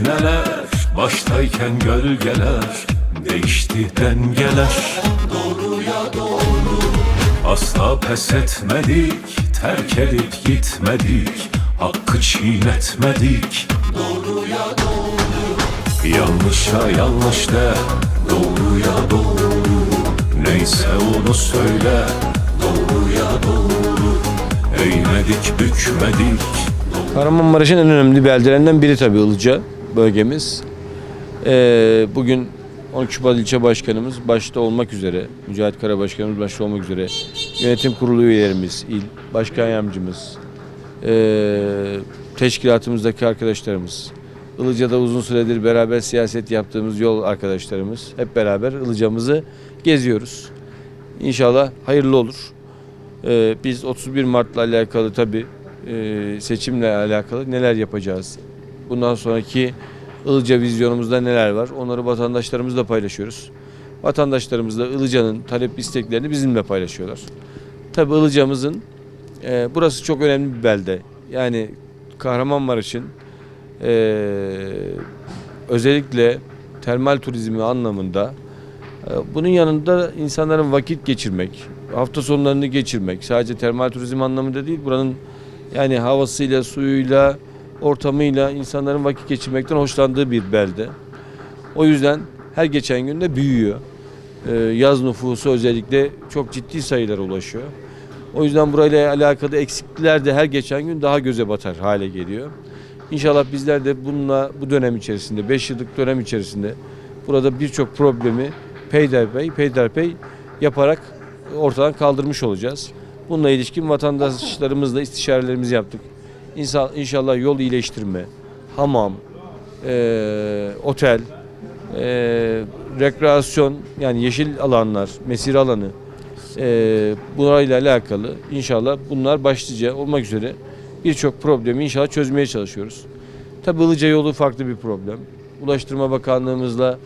gördük neler Baştayken gölgeler Değişti dengeler. Doğruya doğru. Asla pes etmedik Terk edip gitmedik Hakkı çiğnetmedik. Doğruya doğru. Yanlışa yanlış de Doğruya doğru. Neyse onu söyle Doğruya doğru. Eğmedik bükmedik. Kahramanmaraş'ın en önemli beldelerinden biri tabii Ilıca bölgemiz. Ee, bugün 12 Şubat ilçe başkanımız başta olmak üzere, Mücahit Kara başkanımız başta olmak üzere, yönetim kurulu üyelerimiz, il başkan yardımcımız, ee, teşkilatımızdaki arkadaşlarımız, Ilıca'da uzun süredir beraber siyaset yaptığımız yol arkadaşlarımız hep beraber Ilıca'mızı geziyoruz. İnşallah hayırlı olur. Ee, biz 31 Mart'la alakalı tabii e, seçimle alakalı neler yapacağız? Bundan sonraki Ilıca vizyonumuzda neler var? Onları vatandaşlarımızla paylaşıyoruz. Vatandaşlarımız da Ilıca'nın talep isteklerini bizimle paylaşıyorlar. Tabii Ilıca'mızın e, burası çok önemli bir belde. Yani Kahramanmaraş'ın e, özellikle termal turizmi anlamında e, bunun yanında insanların vakit geçirmek, hafta sonlarını geçirmek, sadece termal turizm anlamında değil, buranın yani havasıyla, suyuyla, ortamıyla insanların vakit geçirmekten hoşlandığı bir belde. O yüzden her geçen gün de büyüyor. E, yaz nüfusu özellikle çok ciddi sayılara ulaşıyor. O yüzden burayla alakalı eksiklikler de her geçen gün daha göze batar hale geliyor. İnşallah bizler de bununla bu dönem içerisinde, 5 yıllık dönem içerisinde burada birçok problemi peyderpey, peyderpey yaparak ortadan kaldırmış olacağız. Bununla ilişkin vatandaşlarımızla istişarelerimizi yaptık. İnsa- İnşallah yol iyileştirme, hamam, eee, otel, eee, rekreasyon yani yeşil alanlar, mesire alanı eee bunlarla alakalı inşallah bunlar başlıca olmak üzere birçok problemi inşallah çözmeye çalışıyoruz. Tabi Ilıca yolu farklı bir problem. Ulaştırma Bakanlığımızla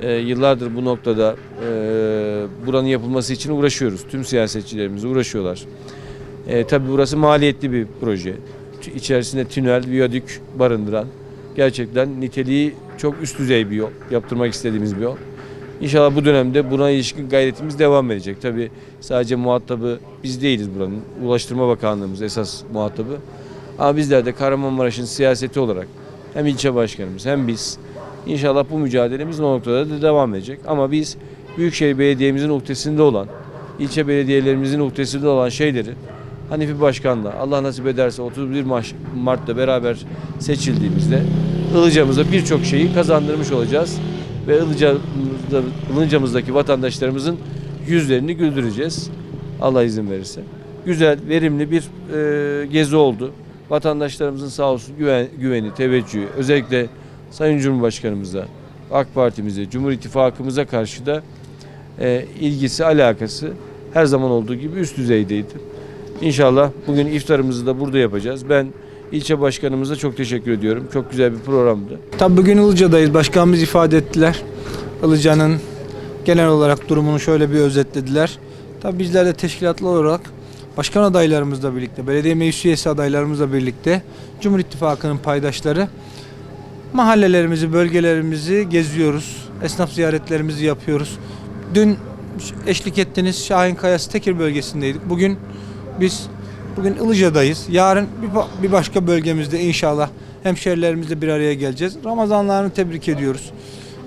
e, yıllardır bu noktada e, buranın yapılması için uğraşıyoruz. Tüm siyasetçilerimiz uğraşıyorlar. E, tabii burası maliyetli bir proje. İçerisinde tünel, viyadük barındıran gerçekten niteliği çok üst düzey bir yol. Yaptırmak istediğimiz bir yol. İnşallah bu dönemde buna ilişkin gayretimiz devam edecek. Tabii sadece muhatabı biz değiliz buranın. Ulaştırma Bakanlığımız esas muhatabı. Ama bizler de Kahramanmaraş'ın siyaseti olarak hem ilçe başkanımız hem biz inşallah bu mücadelemiz o noktada da devam edecek. Ama biz Büyükşehir Belediye'mizin uhdesinde olan, ilçe belediyelerimizin uhdesinde olan şeyleri Hanifi Başkan'la Allah nasip ederse 31 Mart- Mart'ta beraber seçildiğimizde Ilıca'mıza birçok şeyi kazandırmış olacağız. Ve Ilıca'mızda, Ilıca'mızdaki vatandaşlarımızın yüzlerini güldüreceğiz. Allah izin verirse. Güzel, verimli bir e, gezi oldu. Vatandaşlarımızın sağ olsun güven, güveni, teveccühü, özellikle Sayın Cumhurbaşkanımıza, AK Parti'mize, Cumhur İttifakımıza karşı da e, ilgisi, alakası her zaman olduğu gibi üst düzeydeydi. İnşallah bugün iftarımızı da burada yapacağız. Ben ilçe başkanımıza çok teşekkür ediyorum. Çok güzel bir programdı. Tabii bugün Ilıca'dayız. Başkanımız ifade ettiler. Ilıca'nın genel olarak durumunu şöyle bir özetlediler. Tabii bizler de teşkilatlı olarak başkan adaylarımızla birlikte, belediye meclis üyesi adaylarımızla birlikte Cumhur İttifakı'nın paydaşları mahallelerimizi, bölgelerimizi geziyoruz. Esnaf ziyaretlerimizi yapıyoruz. Dün eşlik ettiniz Şahin Kayası Tekir bölgesindeydik. Bugün biz bugün Ilıca'dayız. Yarın bir, bir başka bölgemizde inşallah hemşerilerimizle bir araya geleceğiz. Ramazanlarını tebrik ediyoruz.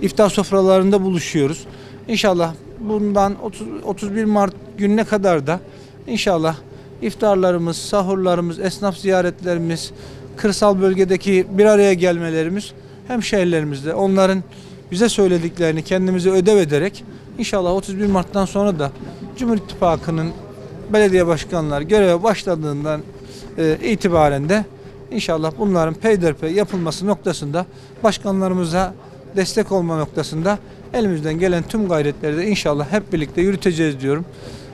İftar sofralarında buluşuyoruz. İnşallah bundan 30, 31 Mart gününe kadar da inşallah iftarlarımız, sahurlarımız, esnaf ziyaretlerimiz, kırsal bölgedeki bir araya gelmelerimiz hemşehrilerimizle onların bize söylediklerini kendimize ödev ederek inşallah 31 Mart'tan sonra da Cumhur İttifakı'nın belediye başkanlar göreve başladığından e, itibaren de inşallah bunların peyderpey yapılması noktasında başkanlarımıza destek olma noktasında elimizden gelen tüm gayretleri de inşallah hep birlikte yürüteceğiz diyorum.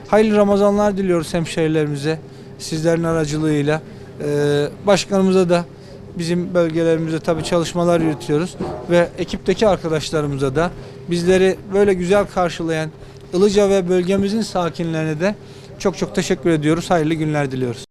Hayırlı Ramazanlar diliyoruz hemşehrilerimize sizlerin aracılığıyla. Ee, başkanımıza da bizim bölgelerimizde tabii çalışmalar yürütüyoruz ve ekipteki arkadaşlarımıza da bizleri böyle güzel karşılayan Ilıca ve bölgemizin sakinlerine de çok çok teşekkür ediyoruz. Hayırlı günler diliyoruz.